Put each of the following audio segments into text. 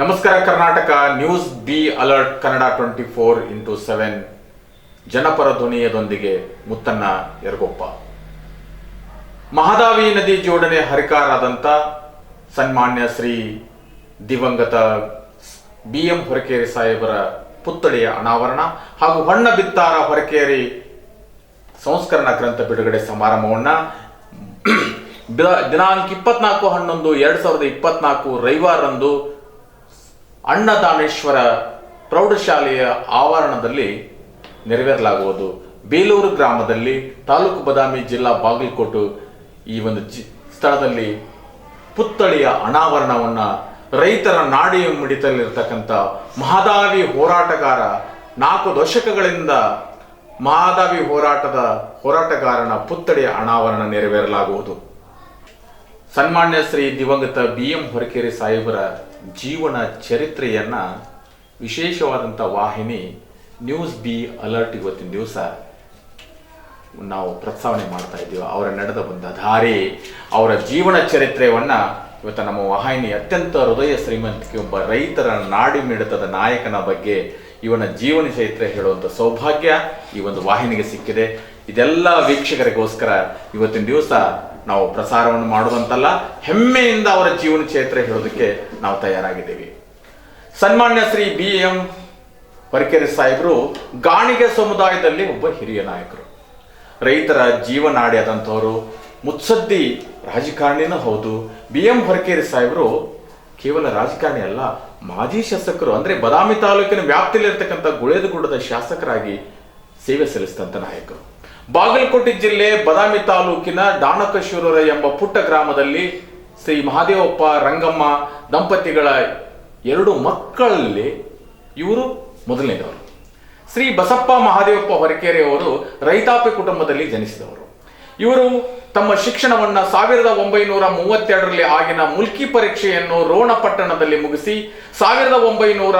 ನಮಸ್ಕಾರ, Karnataka news be alert, Kannada twenty four into seven. ಜನಪರ ಧ್ವನಿಯದೊಂದಿಗೆ ಮುತ್ತನ್ನ ಯರಗೊಪ್ಪ. ಮಹದಾವಿ ನದಿ ಜೋಡಣೆ ಹರಿಕಾರಾದಂಥ ಸನ್ಮಾನ್ಯ ಶ್ರೀ ದಿವಂಗತ ಬಿ ಎಂ ಹೊರಕೇರಿ ಸಾಹೇಬರ ಪುತ್ಥಳಿಯ ಅನಾವರಣ ಹಾಗೂ ಹೊಣ್ಣ ಬಿತ್ತಾರ ಹೊರಕೇರಿ ಸಂಸ್ಕರಣ ಗ್ರಂಥ ಬಿಡುಗಡೆ ಸಮಾರಂಭವನ್ನ ದಿನಾಂಕ ಇಪ್ಪತ್ನಾಲ್ಕು ಹನ್ನೊಂದು, ಎರಡ್ ಸಾವಿರದ ಇಪ್ಪತ್ನಾಲ್ಕು ರವಿವಾರರಂದು ಅನ್ನದಾನೇಶ್ವರ ಪ್ರೌಢಶಾಲೆಯ ಆವರಣದಲ್ಲಿ ನೆರವೇರಲಾಗುವುದು. ಬೇಲೂರು ಗ್ರಾಮದಲ್ಲಿ ತಾಲೂಕು ಬದಾಮಿ ಜಿಲ್ಲಾ ಬಾಗಲಕೋಟು ಈ ಒಂದು ಜಿ, ಸ್ಥಳದಲ್ಲಿ ಪುತ್ಥಳಿಯ ಅನಾವರಣವನ್ನು ರೈತರ ನಾಡಿ ಮಿಡಿತಲ್ಲಿರ್ತಕ್ಕಂಥ ಮಹದಾವಿ ಹೋರಾಟಗಾರ ನಾಲ್ಕು ದಶಕಗಳಿಂದ ಮಹದಾವಿ ಹೋರಾಟದ ಹೋರಾಟಗಾರನ ಪುತ್ಥಳಿಯ ಅನಾವರಣ ನೆರವೇರಲಾಗುವುದು. ಸನ್ಮಾನ್ಯ ಶ್ರೀ ದಿವಂಗತ ಬಿ ಎಂ ಹೊರಕೇರಿ ಸಾಹೇಬರ ಜೀವನ ಚರಿತ್ರೆಯನ್ನ ವಿಶೇಷವಾದಂಥ ವಾಹಿನಿ ನ್ಯೂಸ್ ಬಿ ಅಲರ್ಟ್ ಇವತ್ತಿನ ದಿವಸ ನಾವು ಪ್ರಸ್ತಾವನೆ ಮಾಡ್ತಾ ಇದ್ದೀವಿ. ಅವರ ನಡೆದ ಬಂದ ದಾರಿ ಅವರ ಜೀವನ ಚರಿತ್ರೆಯನ್ನ ಇವತ್ತು ನಮ್ಮ ವಾಹಿನಿ ಅತ್ಯಂತ ಹೃದಯ ಶ್ರೀಮಂತಿಕೆ ಒಬ್ಬ ರೈತರ ನಾಡಿ ಮಿಡಿತದ ನಾಯಕನ ಬಗ್ಗೆ ಇವನ ಜೀವನ ಚರಿತ್ರೆ ಹೇಳುವಂಥ ಸೌಭಾಗ್ಯ ಈ ಒಂದು ವಾಹಿನಿಗೆ ಸಿಕ್ಕಿದೆ. ಇದೆಲ್ಲ ವೀಕ್ಷಕರಿಗೋಸ್ಕರ ಇವತ್ತಿನ ದಿವಸ ನಾವು ಪ್ರಸಾರವನ್ನು ಮಾಡುವಂತಲ್ಲ, ಹೆಮ್ಮೆಯಿಂದ ಅವರ ಜೀವನ ಚೇತ್ರ ಹೇಳೋದಕ್ಕೆ ನಾವು ತಯಾರಾಗಿದ್ದೀವಿ. ಸನ್ಮಾನ್ಯ ಶ್ರೀ ಬಿ ಎಂ ಹೊರಕೆರೆ ಸಾಹೇಬರು, ಗಾಣಿಗೆ ಸಮುದಾಯದಲ್ಲಿ ಒಬ್ಬ ಹಿರಿಯ ನಾಯಕರು. ರೈತರ ಜೀವನಾಡಿ ಆದಂಥವರು ಮುತ್ಸದ್ದಿ ರಾಜಕಾರಣಿನೂ ಹೌದು. ಬಿ ಎಂ ಹೊರಕೇರಿ ಸಾಹೇಬರು ಕೇವಲ ರಾಜಕಾರಣಿ ಅಲ್ಲ, ಮಾಜಿ ಶಾಸಕರು, ಅಂದರೆ ಬದಾಮಿ ತಾಲೂಕಿನ ವ್ಯಾಪ್ತಿಯಲ್ಲಿರ್ತಕ್ಕಂಥ ಗುಳೇದಗುಡ್ಡದ ಶಾಸಕರಾಗಿ ಸೇವೆ ಸಲ್ಲಿಸಿದಂಥ ನಾಯಕರು. ಬಾಗಲಕೋಟೆ ಜಿಲ್ಲೆ ಬದಾಮಿ ತಾಲೂಕಿನ ದಾನಕಶೂರರ ಎಂಬ ಪುಟ್ಟ ಗ್ರಾಮದಲ್ಲಿ ಶ್ರೀ ಮಹಾದೇವಪ್ಪ ರಂಗಮ್ಮ ದಂಪತಿಗಳ ಎರಡು ಮಕ್ಕಳಲ್ಲಿ ಇವರು ಮೊದಲನೇದವರು. ಶ್ರೀ ಬಸಪ್ಪ ಮಹಾದೇವಪ್ಪ ಹೊರಕೆರೆ ಅವರು ರೈತಾಪಿ ಕುಟುಂಬದಲ್ಲಿ ಜನಿಸಿದವರು. ಇವರು ತಮ್ಮ ಶಿಕ್ಷಣವನ್ನು ಸಾವಿರದ ಒಂಬೈನೂರ ಮೂವತ್ತೆರಡರಲ್ಲಿ ಆಗಿನ ಮುಲ್ಕಿ ಪರೀಕ್ಷೆಯನ್ನು ರೋಣ ಪಟ್ಟಣದಲ್ಲಿ ಮುಗಿಸಿ ಸಾವಿರದ ಒಂಬೈನೂರ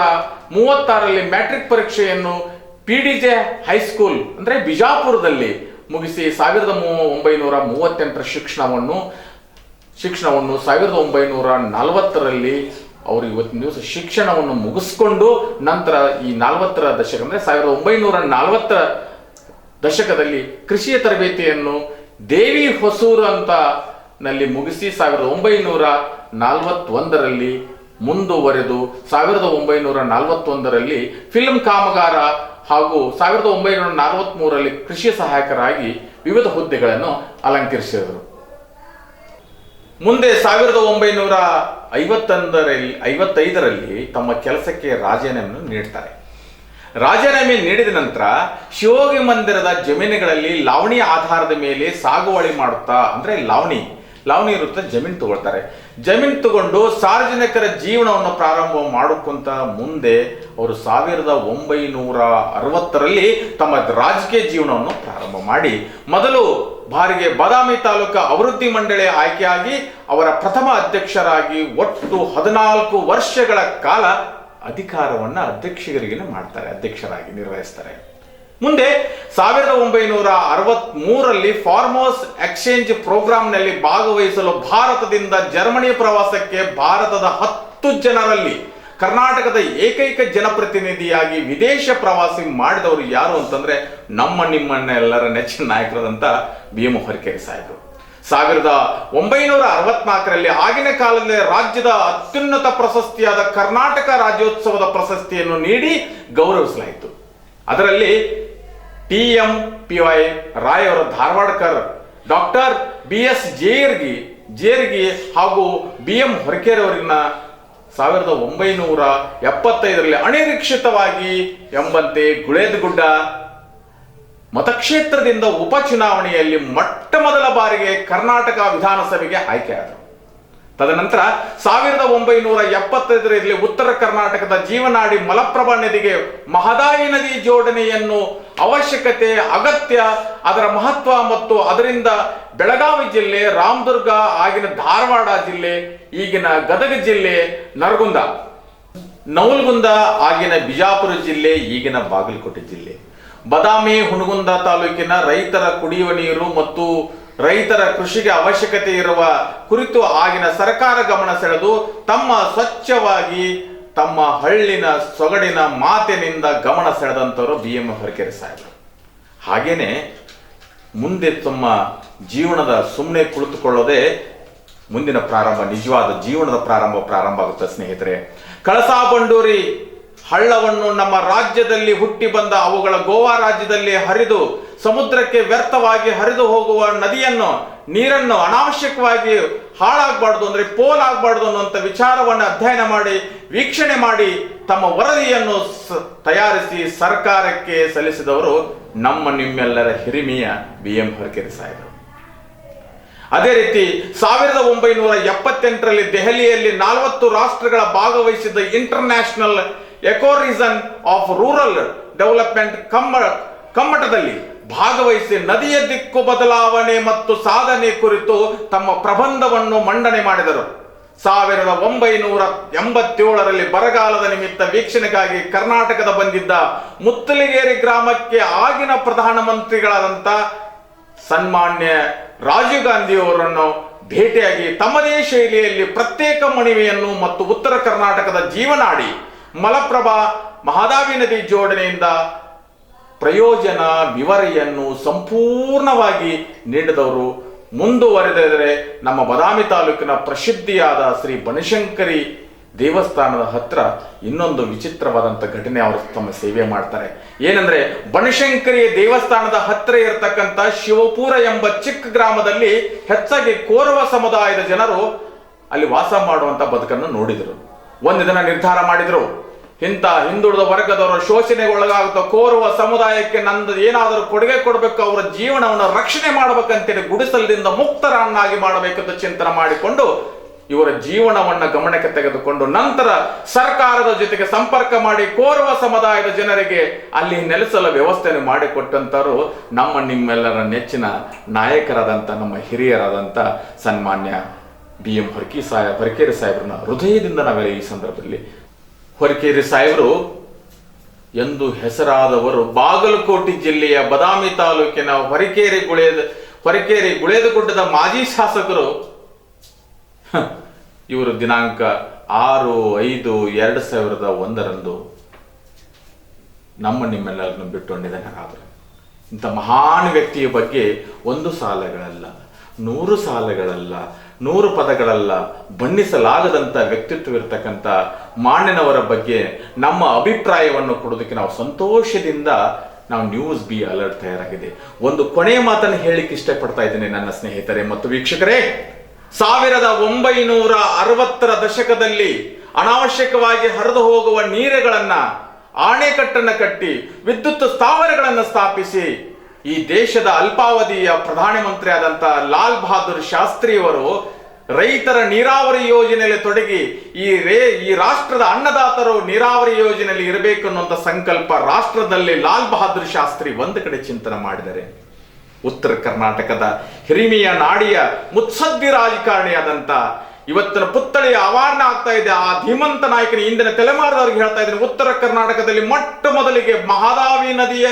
ಮೂವತ್ತಾರರಲ್ಲಿ ಮ್ಯಾಟ್ರಿಕ್ ಪರೀಕ್ಷೆಯನ್ನು P D J high school ಅಂದ್ರೆ ಬಿಜಾಪುರದಲ್ಲಿ ಮುಗಿಸಿ ಸಾವಿರದ ಒಂಬೈನೂರ ಮೂವತ್ತೆಂಟರ ಶಿಕ್ಷಣವನ್ನು ಶಿಕ್ಷಣವನ್ನು ಸಾವಿರದ ಒಂಬೈನೂರ ನಲವತ್ತರಲ್ಲಿ ಅವರು ಇವತ್ತಿನ ದಿವಸ ಶಿಕ್ಷಣವನ್ನು ಮುಗಿಸ್ಕೊಂಡು ನಂತರ ಈ ನಲವತ್ತರ ದಶಕ, ಅಂದರೆ ಸಾವಿರದ ಒಂಬೈನೂರ ನಲವತ್ತರ ದಶಕದಲ್ಲಿ ಕೃಷಿಯ ತರಬೇತಿಯನ್ನು ದೇವಿ ಹೊಸೂರು ಅಂತ ನಲ್ಲಿ ಮುಗಿಸಿ ಸಾವಿರದ ಒಂಬೈನೂರ ನಲವತ್ತೊಂದರಲ್ಲಿ ಮುಂದುವರೆದು ಸಾವಿರದ ಒಂಬೈನೂರ ನಲವತ್ತೊಂದರಲ್ಲಿ ಫಿಲ್ಮ್ ಕಾಮಗಾರ ಹಾಗೂ ಸಾವಿರದ ಒಂಬೈನೂರ ನಲವತ್ತ್ಮೂರರಲ್ಲಿ ಕೃಷಿ ಸಹಾಯಕರಾಗಿ ವಿವಿಧ ಹುದ್ದೆಗಳನ್ನು ಅಲಂಕರಿಸಿದರು. ಮುಂದೆ ಸಾವಿರದ ಒಂಬೈನೂರ ಐವತ್ತೊಂದರಲ್ಲಿ, ಐವತ್ತೈದರಲ್ಲಿ ತಮ್ಮ ಕೆಲಸಕ್ಕೆ ರಾಜೀನಾಮೆಯನ್ನು ನೀಡ್ತಾರೆ. ರಾಜೀನಾಮೆ ನೀಡಿದ ನಂತರ ಶಿವೋಗಿ ಮಂದಿರದ ಜಮೀನುಗಳಲ್ಲಿ ಲಾವಣಿ ಆಧಾರದ ಮೇಲೆ ಸಾಗುವಳಿ ಮಾಡುತ್ತಾ, ಅಂದರೆ ಲಾವಣಿ ಲಾವಣಿ ಇರುತ್ತೆ ಜಮೀನು ತಗೊಳ್ತಾರೆ. ಜಮೀನು ತಗೊಂಡು ಸಾರ್ವಜನಿಕರ ಜೀವನವನ್ನು ಪ್ರಾರಂಭ ಮಾಡೋಕ್ಕಂತ ಮುಂದೆ ಅವರು ಸಾವಿರದ ಒಂಬೈನೂರ ಅರವತ್ತರಲ್ಲಿ ತಮ್ಮ ರಾಜಕೀಯ ಜೀವನವನ್ನು ಪ್ರಾರಂಭ ಮಾಡಿ. ಮೊದಲು ಬಾರಿಗೆ ಬಾದಾಮಿ ತಾಲೂಕು ಅಭಿವೃದ್ಧಿ ಮಂಡಳಿ ಆಯ್ಕೆಯಾಗಿ ಅವರ ಪ್ರಥಮ ಅಧ್ಯಕ್ಷರಾಗಿ ಒಟ್ಟು ಹದಿನಾಲ್ಕು ವರ್ಷಗಳ ಕಾಲ ಅಧಿಕಾರವನ್ನು ಅಧ್ಯಕ್ಷರಿಗೆ ಮಾಡ್ತಾರೆ, ಅಧ್ಯಕ್ಷರಾಗಿ ನಿರ್ವಹಿಸ್ತಾರೆ. ಮುಂದೆ ಸಾವಿರದ ಒಂಬೈನೂರ ಅರವತ್ ಫಾರ್ಮೋಸ್ ಎಕ್ಸ್ಚೇಂಜ್ ಪ್ರೋಗ್ರಾಂನಲ್ಲಿ ಭಾಗವಹಿಸಲು ಭಾರತದಿಂದ ಜರ್ಮನಿ ಪ್ರವಾಸಕ್ಕೆ ಭಾರತದ ಹತ್ತು ಜನರಲ್ಲಿ ಕರ್ನಾಟಕದ ಏಕೈಕ ಜನಪ್ರತಿನಿಧಿಯಾಗಿ ವಿದೇಶ ಪ್ರವಾಸಿ ಮಾಡಿದವರು ಯಾರು ಅಂತಂದ್ರೆ ನಮ್ಮ ನಿಮ್ಮನ್ನೆಲ್ಲರ ನೆಚ್ಚಿನ ನಾಯಕರಾದಂಥ ಎಂ ಹೊರಕೆರೆ ಸಾಹೇಬರು. ಸಾವಿರದ ಒಂಬೈನೂರ ಅರವತ್ನಾಲ್ಕರಲ್ಲಿ ಆಗಿನ ಕಾಲದಲ್ಲಿ ರಾಜ್ಯದ ಅತ್ಯುನ್ನತ ಪ್ರಶಸ್ತಿಯಾದ ಕರ್ನಾಟಕ ರಾಜ್ಯೋತ್ಸವದ ಪ್ರಶಸ್ತಿಯನ್ನು ನೀಡಿ ಗೌರವಿಸಲಾಯಿತು. ಅದರಲ್ಲಿ T M P Y Rai ಅವರ Dharwadkar doctor B S Jergi Jergi ಹಾಗೂ ಬಿ ಎಂ ಹೊರಕೇರಿ ಅವರನ್ನ ಸಾವಿರದ ಒಂಬೈನೂರ ಎಪ್ಪತ್ತೈದರಲ್ಲಿ ಅನಿರೀಕ್ಷಿತವಾಗಿ ಎಂಬಂತೆ ಗುಳೇದಗುಡ್ಡ ಮತಕ್ಷೇತ್ರದಿಂದ ಉಪಚುನಾವಣೆಯಲ್ಲಿ ಮೊಟ್ಟ ಮೊದಲ ಬಾರಿಗೆ ಕರ್ನಾಟಕ ವಿಧಾನಸಭೆಗೆ ಆಯ್ಕೆಯಾದರು ತದನಂತರ ಸಾವಿರದ ಒಂಬೈನೂರ ಎಪ್ಪತ್ತೈದರಲ್ಲಿ ಉತ್ತರ ಕರ್ನಾಟಕದ ಜೀವನಾಡಿ ಮಲಪ್ರಭಾ ನದಿಗೆ ಮಹದಾಯಿ ನದಿ ಜೋಡಣೆಯನ್ನು ಅವಶ್ಯಕತೆ, ಅಗತ್ಯ, ಅದರ ಮಹತ್ವ ಮತ್ತು ಅದರಿಂದ ಬೆಳಗಾವಿ ಜಿಲ್ಲೆ, ರಾಮದುರ್ಗ, ಆಗಿನ ಧಾರವಾಡ ಜಿಲ್ಲೆ, ಈಗಿನ ಗದಗ ಜಿಲ್ಲೆ, ನರಗುಂದ, ನವಲ್ಗುಂದ, ಆಗಿನ ಬಿಜಾಪುರ ಜಿಲ್ಲೆ, ಈಗಿನ ಬಾಗಲಕೋಟೆ ಜಿಲ್ಲೆ. ಬದಾಮಿ, ಹುಣಗುಂದ ತಾಲೂಕಿನ ರೈತರ ಕುಡಿಯುವ ನೀರು ಮತ್ತು ರೈತರ ಕೃಷಿಗೆ ಅವಶ್ಯಕತೆ ಇರುವ ಕುರಿತು ಆಗಿನ ಸರ್ಕಾರ ಗಮನ ಸೆಳೆದು ತಮ್ಮ ಸ್ವಚ್ಛವಾಗಿ ತಮ್ಮ ಹಳ್ಳಿನ ಸೊಗಡಿನ ಮಾತಿನಿಂದ ಗಮನ ಸೆಳೆದಂಥವರು ಬಿ ಎಂ ಹೊರಕೆರೆ ಸಾಹೇಬರು. ಹಾಗೇನೆ ಮುಂದೆ ತಮ್ಮ ಜೀವನದ ಸುಮ್ಮನೆ ಕುಳಿತುಕೊಳ್ಳೋದೇ ಮುಂದಿನ ಪ್ರಾರಂಭ, ನಿಜವಾದ ಜೀವನದ ಪ್ರಾರಂಭ ಪ್ರಾರಂಭ ಆಗುತ್ತೆ ಸ್ನೇಹಿತರೆ. ಕಳಸಾ ಬಂಡೂರಿ ಹಳ್ಳವನ್ನು ನಮ್ಮ ರಾಜ್ಯದಲ್ಲಿ ಹುಟ್ಟಿ ಬಂದ ಅವುಗಳ ಗೋವಾ ರಾಜ್ಯದಲ್ಲಿ ಹರಿದು ಸಮುದ್ರಕ್ಕೆ ವ್ಯರ್ಥವಾಗಿ ಹರಿದು ಹೋಗುವ ನದಿಯನ್ನು, ನೀರನ್ನು ಅನಾವಶ್ಯಕವಾಗಿ ಹಾಳಾಗಬಾರ್ದು ಅಂದ್ರೆ ಪೋಲ್ ಆಗಬಾರ್ದು ಅನ್ನುವಂಥ ವಿಚಾರವನ್ನು ಅಧ್ಯಯನ ಮಾಡಿ, ವೀಕ್ಷಣೆ ಮಾಡಿ ತಮ್ಮ ವರದಿಯನ್ನು ತಯಾರಿಸಿ ಸರ್ಕಾರಕ್ಕೆ ಸಲ್ಲಿಸಿದವರು ನಮ್ಮ ನಿಮ್ಮೆಲ್ಲರ ಹಿರಿಮೆಯ ಬಿ ಎಂ ಹೊರಕೆರೆ ಸಾಹೇಬರು. ಅದೇ ರೀತಿ ಸಾವಿರದ ಒಂಬೈನೂರ ಎಪ್ಪತ್ತೆಂಟರಲ್ಲಿ ದೆಹಲಿಯಲ್ಲಿ ನಾಲ್ವತ್ತು ರಾಷ್ಟ್ರಗಳ ಭಾಗವಹಿಸಿದ ಇಂಟರ್ನ್ಯಾಷನಲ್ ಎಕೋರಿಸನ್ ಆಫ್ ರೂರಲ್ ಡೆವಲಪ್ಮೆಂಟ್ ಕಮ್ಮ ಕಮ್ಮಟದಲ್ಲಿ ಭಾಗವಹಿಸಿ ನದಿಯ ದಿಕ್ಕು ಬದಲಾವಣೆ ಮತ್ತು ಸಾಧನೆ ಕುರಿತು ತಮ್ಮ ಪ್ರಬಂಧವನ್ನು ಮಂಡನೆ ಮಾಡಿದರು. ಸಾವಿರದ ಒಂಬೈನೂರ ಎಂಬತ್ತೇಳರಲ್ಲಿ ಬರಗಾಲದ ನಿಮಿತ್ತ ವೀಕ್ಷಣೆಗಾಗಿ ಕರ್ನಾಟಕದ ಬಂದಿದ್ದ ಮುತ್ತಲಿಗೇರಿ ಗ್ರಾಮಕ್ಕೆ ಆಗಿನ ಪ್ರಧಾನಮಂತ್ರಿಗಳಾದಂಥ ಸನ್ಮಾನ್ಯ ರಾಜೀವ್ ಗಾಂಧಿಯವರನ್ನು ಭೇಟಿಯಾಗಿ ತಮ್ಮದೇ ಶೈಲಿಯಲ್ಲಿ ಪ್ರತ್ಯೇಕ ಮಣಿವೆಯನ್ನು ಮತ್ತು ಉತ್ತರ ಕರ್ನಾಟಕದ ಜೀವನಾಡಿ ಮಲಪ್ರಭಾ ಮಹಾದಾವಿ ನದಿ ಜೋಡಣೆಯಿಂದ ಪ್ರಯೋಜನ ವಿವರೆಯನ್ನು ಸಂಪೂರ್ಣವಾಗಿ ನೀಡಿದವರು ಮುಂದುವರೆದರೆ ನಮ್ಮ ಬದಾಮಿ ತಾಲೂಕಿನ ಪ್ರಸಿದ್ಧಿಯಾದ ಶ್ರೀ ಬನಶಂಕರಿ ದೇವಸ್ಥಾನದ ಹತ್ರ ಇನ್ನೊಂದು ವಿಚಿತ್ರವಾದಂಥ ಘಟನೆ ಅವರು ತಮ್ಮ ಸೇವೆ ಮಾಡ್ತಾರೆ. ಏನಂದ್ರೆ ಬನಶಂಕರಿ ದೇವಸ್ಥಾನದ ಹತ್ತಿರ ಇರತಕ್ಕಂಥ ಶಿವಪುರ ಎಂಬ ಚಿಕ್ಕ ಗ್ರಾಮದಲ್ಲಿ ಹೆಚ್ಚಾಗಿ ಕೋರವ ಸಮುದಾಯದ ಜನರು ಅಲ್ಲಿ ವಾಸ ಮಾಡುವಂಥ ಬದುಕನ್ನು ನೋಡಿದರು. ಒಂದು ದಿನ ನಿರ್ಧಾರ ಮಾಡಿದ್ರು. ಇಂಥ ಹಿಂದುಳಿದ ವರ್ಗದವರ ಶೋಷಣೆಗೆ ಒಳಗಾಗುತ್ತ ಕೋರುವ ಸಮುದಾಯಕ್ಕೆ ನಂದು ಏನಾದರೂ ಕೊಡುಗೆ ಕೊಡಬೇಕು, ಅವರ ಜೀವನವನ್ನು ರಕ್ಷಣೆ ಮಾಡಬೇಕಂತೇಳಿ ಗುಡಿಸಲದಿಂದ ಮುಕ್ತರನ್ನಾಗಿ ಮಾಡಬೇಕಂತ ಚಿಂತನೆ ಮಾಡಿಕೊಂಡು ಇವರ ಜೀವನವನ್ನು ಗಮನಕ್ಕೆ ತೆಗೆದುಕೊಂಡು ನಂತರ ಸರ್ಕಾರದ ಜೊತೆಗೆ ಸಂಪರ್ಕ ಮಾಡಿ ಕೋರುವ ಸಮುದಾಯದ ಜನರಿಗೆ ಅಲ್ಲಿ ನೆಲೆಸಲು ವ್ಯವಸ್ಥೆಯನ್ನು ಮಾಡಿಕೊಟ್ಟಂತವರು ನಮ್ಮ ನಿಮ್ಮೆಲ್ಲರ ನೆಚ್ಚಿನ ನಾಯಕರಾದಂಥ, ನಮ್ಮ ಹಿರಿಯರಾದಂಥ ಸನ್ಮಾನ್ಯ ಬಿ ಎಂ ಹೊರಕಿ ಸಾಹೇಬ್, ಹೊರಕೇರಿ ಸಾಹೇಬ್ರನ್ನ ಹೃದಯದಿಂದ ನಾವೆಲ್ಲ ಈ ಸಂದರ್ಭದಲ್ಲಿ ಹೊರಕೇರಿ ಸಾಹೇಬರು, ಎಂದು ಹೆಸರಾದವರು ಬಾಗಲಕೋಟೆ ಜಿಲ್ಲೆಯ ಬದಾಮಿ ತಾಲೂಕಿನ ಹೊರಕೇರಿ ಗುಳೇದ, ಹೊರಕೇರಿ ಗುಳೇದಗುಡ್ಡದ ಮಾಜಿ ಶಾಸಕರು. ಇವರು ದಿನಾಂಕ ಆರು ಐದು ಎರಡು ಸಾವಿರದ ಒಂದರಂದು ನಮ್ಮ ನಿಮ್ಮೆಲ್ಲರನ್ನು ಬಿಟ್ಟು ನಿಧನರಾದರು ಇಂಥ ಮಹಾನ್ ವ್ಯಕ್ತಿಯ ಬಗ್ಗೆ ಒಂದು ಸಾಲಗಳಲ್ಲ. ನೂರು ಸಾಲುಗಳಲ್ಲ, ನೂರು ಪದಗಳಲ್ಲ ಬಣ್ಣಿಸಲಾಗದಂಥ ವ್ಯಕ್ತಿತ್ವವಿರ್ತಕ್ಕಂಥ ಮಾನ್ಯನವರ ಬಗ್ಗೆ ನಮ್ಮ ಅಭಿಪ್ರಾಯವನ್ನು ಕೊಡೋದಕ್ಕೆ ನಾವು ಸಂತೋಷದಿಂದ ನಾವು ನ್ಯೂಸ್ ಬಿ ಅಲರ್ಟ್ ತಯಾರಾಗಿದೆ. ಒಂದು ಕೊನೆಯ ಮಾತನ್ನು ಹೇಳಿಕ್ಕೆ ಇಷ್ಟಪಡ್ತಾ ಇದ್ದೇನೆ ನನ್ನ ಸ್ನೇಹಿತರೆ ಮತ್ತು ವೀಕ್ಷಕರೇ. ಸಾವಿರದ ಒಂಬೈನೂರ ಅರವತ್ತರ ದಶಕದಲ್ಲಿ ಅನಾವಶ್ಯಕವಾಗಿ ಹರಿದು ಹೋಗುವ ನೀರುಗಳನ್ನ, ಆಣೆಕಟ್ಟನ್ನು ಕಟ್ಟಿ, ವಿದ್ಯುತ್ ಸ್ಥಾವರಗಳನ್ನು ಸ್ಥಾಪಿಸಿ ಈ ದೇಶದ ಅಲ್ಪಾವಧಿಯ ಪ್ರಧಾನಮಂತ್ರಿ ಆದಂತ ಲಾಲ್ ಬಹದ್ದೂರ್ ಶಾಸ್ತ್ರಿಯವರು ರೈತರ ನೀರಾವರಿ ಯೋಜನೆಯಲ್ಲಿ ತೊಡಗಿ ಈ ರೇ, ಈ ರಾಷ್ಟ್ರದ ಅನ್ನದಾತರು ನೀರಾವರಿ ಯೋಜನೆಯಲ್ಲಿ ಇರಬೇಕು ಅನ್ನುವಂಥ ಸಂಕಲ್ಪ ರಾಷ್ಟ್ರದಲ್ಲಿ ಲಾಲ್ ಬಹದ್ದೂರ್ ಶಾಸ್ತ್ರಿ ಒಂದು ಕಡೆ ಚಿಂತನೆ ಮಾಡಿದರೆ. ಉತ್ತರ ಕರ್ನಾಟಕದ ಹಿರಿಮೆಯ ನಾಡಿಯ ಮುತ್ಸದ್ದಿ ರಾಜಕಾರಣಿಯಾದಂತ ಇವತ್ತಿನ ಪುತ್ಥಳಿ ಅವಾರ್ಣ ಆಗ್ತಾ ಇದೆ. ಆ ಧೀಮಂತ ನಾಯಕನ ಇಂದಿನ ತಲೆಮಾರದವ್ರಿಗೆ ಹೇಳ್ತಾ ಇದ್ದೀನಿ, ಉತ್ತರ ಕರ್ನಾಟಕದಲ್ಲಿ ಮೊಟ್ಟ ಮೊದಲಿಗೆ ಮಹಾದಾವಿ ನದಿಯ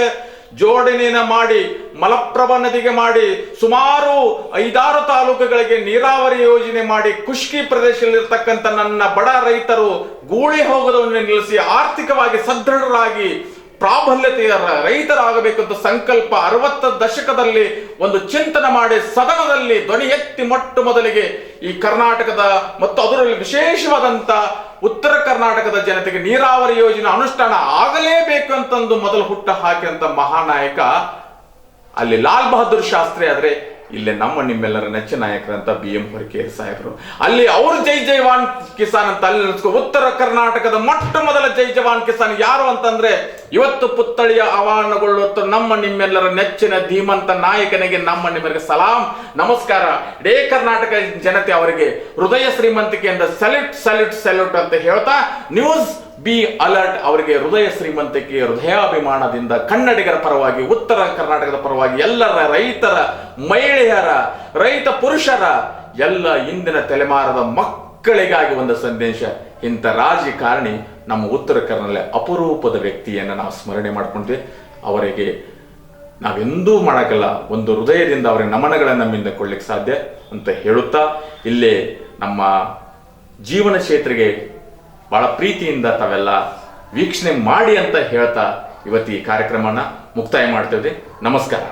ಜೋಡಣೆಯನ್ನ ಮಾಡಿ, ಮಲಪ್ರಭಾ ನದಿಗೆ ಮಾಡಿ, ಸುಮಾರು ಐದಾರು ತಾಲೂಕುಗಳಿಗೆ ನೀರಾವರಿ ಯೋಜನೆ ಮಾಡಿ ಖುಷ್ಕಿ ಪ್ರದೇಶದಲ್ಲಿರ್ತಕ್ಕಂಥ ನನ್ನ ಬಡ ರೈತರು ಗೂಳಿ ಹೋಗೋದನ್ನು ನಿಲ್ಲಿಸಿ ಆರ್ಥಿಕವಾಗಿ ಸದೃಢರಾಗಿ ಪ್ರಾಬಲ್ಯತೆಯ ರೈತರಾಗಬೇಕಂತ ಸಂಕಲ್ಪ ಅರವತ್ತ ದಶಕದಲ್ಲಿ ಒಂದು ಚಿಂತನೆ ಮಾಡಿ ಸದನದಲ್ಲಿ ಧ್ವನಿ ಎತ್ತಿ ಮೊಟ್ಟ ಮೊದಲಿಗೆ ಈ ಕರ್ನಾಟಕದ ಮತ್ತು ಅದರಲ್ಲಿ ವಿಶೇಷವಾದಂತ ಉತ್ತರ ಕರ್ನಾಟಕದ ಜನತೆಗೆ ನೀರಾವರಿ ಯೋಜನೆ ಅನುಷ್ಠಾನ ಆಗಲೇಬೇಕು ಅಂತಂದು ಮೊದಲು ಹುಟ್ಟ ಹಾಕಿದಂತ ಮಹಾನಾಯಕ ಅಲ್ಲಿ ಲಾಲ್ ಬಹದ್ದೂರ್ ಶಾಸ್ತ್ರಿ ಆದ್ರೆ ಇಲ್ಲಿ ನಮ್ಮ ನಿಮ್ಮೆಲ್ಲರ ನೆಚ್ಚಿನ ನಾಯಕರಂತ ಬಿ ಎಂ ಹೊರಕೇರಿ ಸಾಹೇಬರು ಅಲ್ಲಿ ಅವರು ಜೈ ಜೈವಾನ್ ಕಿಸಾನ್ ಅಂತ ಅಲ್ಲಿ. ಉತ್ತರ ಕರ್ನಾಟಕದ ಮೊಟ್ಟ ಮೊದಲ ಜೈ ಜವಾನ್ ಕಿಸಾನ್ ಯಾರು ಅಂತಂದ್ರೆ ಇವತ್ತು ಪುತ್ಥಳಿಯ ಆವರಣಗೊಳ್ಳುವತ್ತು ನಮ್ಮ ನಿಮ್ಮೆಲ್ಲರ ನೆಚ್ಚಿನ ಧೀಮಂತ ನಾಯಕನಿಗೆ ನಮ್ಮ ನಿಮ್ಮರಿಗೆ ಸಲಾಂ, ನಮಸ್ಕಾರ. ಇಡೇ ಕರ್ನಾಟಕ ಜನತೆ ಅವರಿಗೆ ಹೃದಯ ಶ್ರೀಮಂತಿಕೆಯಿಂದ ಸಲ್ಯೂಟ್ ಸಲ್ಯೂಟ್ ಸಲ್ಯೂಟ್ ಅಂತ ಹೇಳ್ತಾ ನ್ಯೂಸ್ ಬಿ ಅಲರ್ಟ್ ಅವರಿಗೆ ಹೃದಯ ಶ್ರೀಮಂತಿಕೆ, ಹೃದಯಾಭಿಮಾನದಿಂದ ಕನ್ನಡಿಗರ ಪರವಾಗಿ, ಉತ್ತರ ಕರ್ನಾಟಕದ ಪರವಾಗಿ ಎಲ್ಲರ ರೈತರ, ಮಹಿಳೆಯರ, ರೈತ ಪುರುಷರ, ಎಲ್ಲ ಇಂದಿನ ತಲೆಮಾರದ ಮಕ್ಕಳಿಗಾಗಿ ಒಂದು ಸಂದೇಶ. ಇಂಥ ರಾಜಕಾರಣಿ ನಮ್ಮ ಉತ್ತರ ಕನ್ನಡ ಅಪರೂಪದ ವ್ಯಕ್ತಿಯನ್ನು ನಾವು ಸ್ಮರಣೆ ಮಾಡ್ಕೊಂಡ್ವಿ. ಅವರಿಗೆ ನಾವೆಂದೂ ಮಾಡೋಕ್ಕಲ್ಲ, ಒಂದು ಹೃದಯದಿಂದ ಅವರ ನಮನಗಳನ್ನು ನಮ್ಮಿಂದ ಕೊಡ್ಲಿಕ್ಕೆ ಸಾಧ್ಯ ಅಂತ ಹೇಳುತ್ತಾ, ಇಲ್ಲೇ ನಮ್ಮ ಜೀವನ ಕ್ಷೇತ್ರಗೆ ಬಹಳ ಪ್ರೀತಿಯಿಂದ ತಾವೆಲ್ಲ ವೀಕ್ಷಣೆ ಮಾಡಿ ಅಂತ ಹೇಳ್ತಾ ಇವತ್ತು ಈ ಕಾರ್ಯಕ್ರಮನ ಮುಕ್ತಾಯ ಮಾಡ್ತೇವೆ ನಮಸ್ಕಾರ.